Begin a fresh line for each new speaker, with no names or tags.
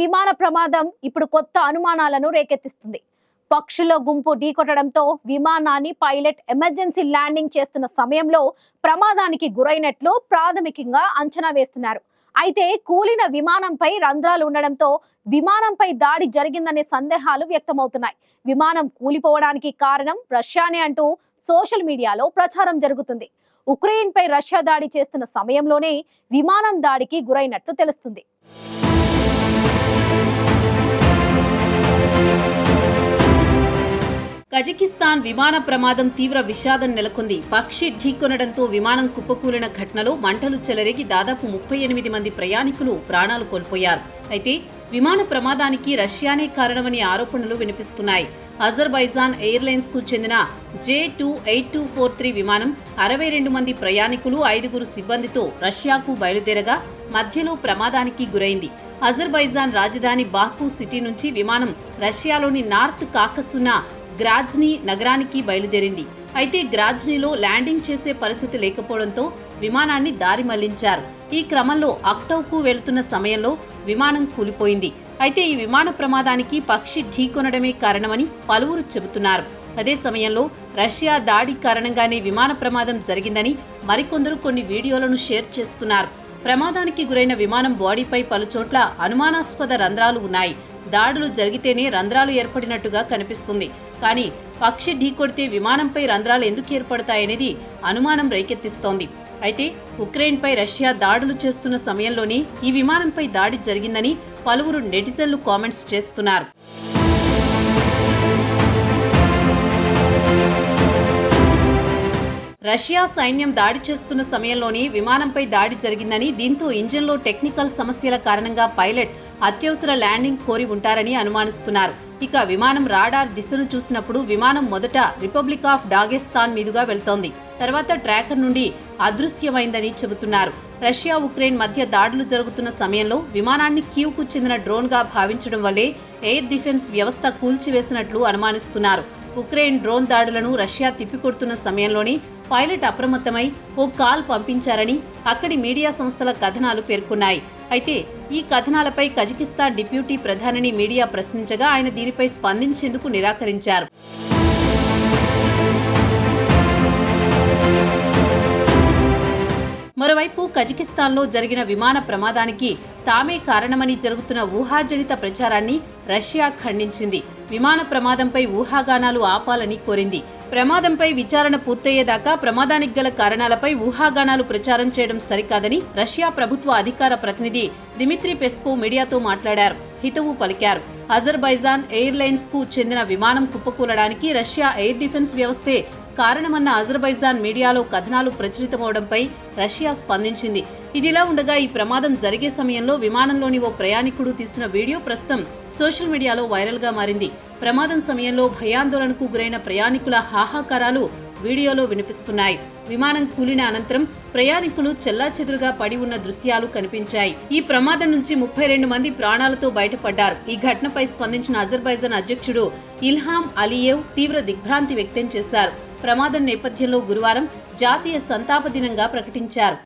విమాన ప్రమాదం ఇప్పుడు కొత్త అనుమానాలను రేకెత్తిస్తుంది. పక్షుల గుంపు ఢీకొట్టడంతో విమానాన్ని పైలట్ ఎమర్జెన్సీ ల్యాండింగ్ చేస్తున్న సమయంలో ప్రమాదానికి గురైనట్లు ప్రాథమికంగా అంచనా వేస్తున్నారు. అయితే కూలిన విమానంపై రంధ్రాలు ఉండడంతో విమానంపై దాడి జరిగిందనే సందేహాలు వ్యక్తమవుతున్నాయి. విమానం కూలిపోవడానికి కారణం రష్యానే అంటూ సోషల్ మీడియాలో ప్రచారం జరుగుతుంది. ఉక్రెయిన్పై రష్యా దాడి చేస్తున్న సమయంలోనే విమానం దాడికి గురైనట్లు తెలుస్తుంది.
కజకిస్తాన్ విమాన ప్రమాదం తీవ్ర విషాదం నెలకొంది. పక్షి ఢీకొనడంతో విమానం కుప్పకూలిన ఘటనలో మంటలు చెలరేగి దాదాపు ముప్పై ఎనిమిది మంది ప్రయాణికులు ప్రాణాలు కోల్పోయారు. అయితే విమాన ప్రమాదానికి రష్యానే కారణమనే ఆరోపణలు వినిపిస్తున్నాయి. అజర్బైజాన్ ఎయిర్లైన్స్కు చెందిన J two eight two four three విమానం అరవై రెండు మంది ప్రయాణికులు ఐదుగురు సిబ్బందితో రష్యాకు బయలుదేరగా మధ్యలో ప్రమాదానికి గురైంది. అజర్బైజాన్ రాజధాని బాకు సిటీ నుంచి విమానం రష్యాలోని నార్త్ కాకసున్న గ్రాజ్నీ నగరానికి బయలుదేరింది. అయితే గ్రాజ్నీలో ల్యాండింగ్ చేసే పరిస్థితి లేకపోవడంతో విమానాన్ని దారి మళ్ళించారు. ఈ క్రమంలో అక్టౌకు వెళుతున్న సమయంలో విమానం కూలిపోయింది. అయితే ఈ విమాన ప్రమాదానికి పక్షి ఢీకొనడమే కారణమని పలువురు చెబుతున్నారు. అదే సమయంలో రష్యా దాడి కారణంగానే విమాన ప్రమాదం జరిగిందని మరికొందరు కొన్ని వీడియోలను షేర్ చేస్తున్నారు. ప్రమాదానికి గురైన విమానం బాడీపై పలుచోట్ల అనుమానాస్పద రంధ్రాలు ఉన్నాయి. దాడులు జరిగితేనే రంధ్రాలు ఏర్పడినట్టుగా కనిపిస్తుంది. కానీ పక్షి ఢీకొడితే విమానంపై రంధ్రాలు ఎందుకు ఏర్పడతాయనేది అనుమానం రేకెత్తిస్తోంది. అయితే ఉక్రెయిన్పై రష్యా దాడులు చేస్తున్న సమయంలోనే ఈ విమానంపై దాడి జరిగిందని పలువురు నెటిజన్లు కామెంట్స్ చేస్తున్నారు. రష్యా సైన్యం దాడి చేస్తున్న సమయంలోనే విమానంపై దాడి జరిగిందని దీంతో ఇంజిన్లో టెక్నికల్ సమస్యల కారణంగా పైలట్ అత్యవసర ల్యాండింగ్ కోరి ఉంటారని అనుమానిస్తున్నారు. ఇక విమానం రాడార్ దిశను చూసినప్పుడు విమానం మొదట రిపబ్లిక్ ఆఫ్ డాగెస్తాన్ మీదుగా వెళ్తోంది. తర్వాత ట్రాకర్ నుండి అదృశ్యమైందని చెబుతున్నారు. రష్యా ఉక్రెయిన్ మధ్య దాడులు జరుగుతున్న సమయంలో విమానాన్ని కీవ్కు చెందిన డ్రోన్గా భావించడం వల్లే ఎయిర్ డిఫెన్స్ వ్యవస్థ కూల్చివేసినట్లు అనుమానిస్తున్నారు. ఉక్రెయిన్ డ్రోన్ దాడులను రష్యా తిప్పికొడుతున్న సమయంలోనే పైలట్ అప్రమత్తమై ఓ కాల్ పంపించారని అక్కడి మీడియా సంస్థల కథనాలు పేర్కొన్నాయి. అయితే ఈ కథనాలపై కజకిస్తాన్ డిప్యూటీ ప్రధానిని మీడియా ప్రశ్నించగా ఆయన దీనిపై స్పందించేందుకు నిరాకరించారు. మరోవైపు కజకిస్తాన్లో జరిగిన విమాన ప్రమాదానికి తామే కారణమని జరుగుతున్న ఊహాజనిత ప్రచారాన్ని రష్యా ఖండించింది. విమాన ప్రమాదంపై ఊహాగానాలు ఆపాలని కోరింది. ప్రమాదంపై విచారణ పూర్తయ్యేదాకా ప్రమాదానికి గల కారణాలపై ఊహాగానాలు ప్రచారం చేయడం సరికాదని రష్యా ప్రభుత్వ అధికార ప్రతినిధి దిమిత్రి పెస్కో మీడియాతో మాట్లాడారు. హితవు పలికారు. అజర్బైజాన్ ఎయిర్లైన్స్కు చెందిన విమానం కుప్పకూలడానికి రష్యా ఎయిర్ డిఫెన్స్ వ్యవస్థే కారణమన్న అజర్బైజాన్ మీడియాలో కథనాలు ప్రచురితమవడంపై రష్యా స్పందించింది. ఇదిలా ఉండగా ఈ ప్రమాదం జరిగే సమయంలో విమానంలోని ఓ ప్రయాణికుడు తీసిన వీడియో ప్రస్తుతం సోషల్ మీడియాలో వైరల్గా మారింది. ప్రమాదం సమయంలో భయాందోళనకు గురైన ప్రయాణికుల హాహాకారాలు వీడియోలో వినిపిస్తున్నాయి. విమానం కూలిన అనంతరం ప్రయాణికులు చెల్లాచెదురుగా పడి ఉన్న దృశ్యాలు కనిపించాయి. ఈ ప్రమాదం నుంచి ముప్పై రెండు మంది ప్రాణాలతో బయటపడ్డారు. ఈ ఘటనపై స్పందించిన అజర్బైజాన్ అధ్యక్షుడు ఇల్హాం అలియేవ్ తీవ్ర దిగ్భ్రాంతి వ్యక్తం చేశారు. ప్రమాదం నేపథ్యంలో గురువారం జాతీయ సంతాప దినంగా ప్రకటించారు.